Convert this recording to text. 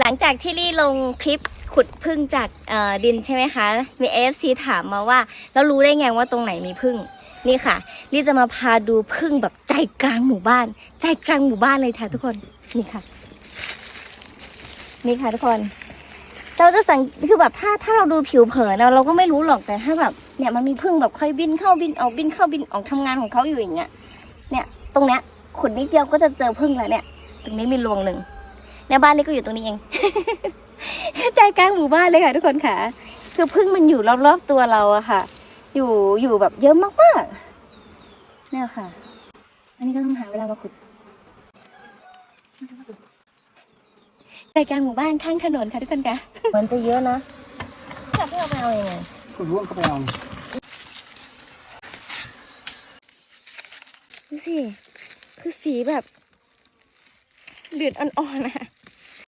หลังจากที่ลี่ลงคลิปขุดพึ่งจากดินใช่ไหมคะ มี AFC ถามมาว่า แล้วรู้ได้ไงว่าตรงไหนมีพึ่ง นี่ค่ะ ลี่จะมาพาดูพึ่งแบบใจกลางหมู่บ้าน ใจกลางหมู่บ้านเลยค่ะทุกคน นี่ค่ะ นี่ค่ะทุกคน เราจะสังคือแบบถ้าถ้าเราดูผิวเผินอะเราก็ไม่รู้หรอกแต่ถ้าแบบเนี่ยมันมีพึ่งแบบค่อยบินเข้าบินออกบินเข้าบินออกทำงานของเขาอยู่อย่างเงี้ย เนี่ย ตรงเนี้ยขุดนิดเดียวก็จะเจอพึ่งแล้วเนี่ย ตรงนี้มีรวงหนึ่ง เนี่ยบ้านนี้ก็อยู่ตรงนี้เอง ใจกลางหมู่บ้านเลยค่ะทุกคนค่ะ คือพึ่งมันอยู่รอบๆตัวเราอะค่ะ อยู่อยู่แบบเยอะมากๆเนี่ยค่ะ อันนี้ก็ต้องหาเวลามาขุดใจกลางหมู่บ้านข้างถนนค่ะทุกคนค่ะมันจะเยอะนะจับเพื่อมาเอายังไงก็ร่วงเข้าไปเอาดูสิ คือสีแบบ เดือดอ่อนๆนะ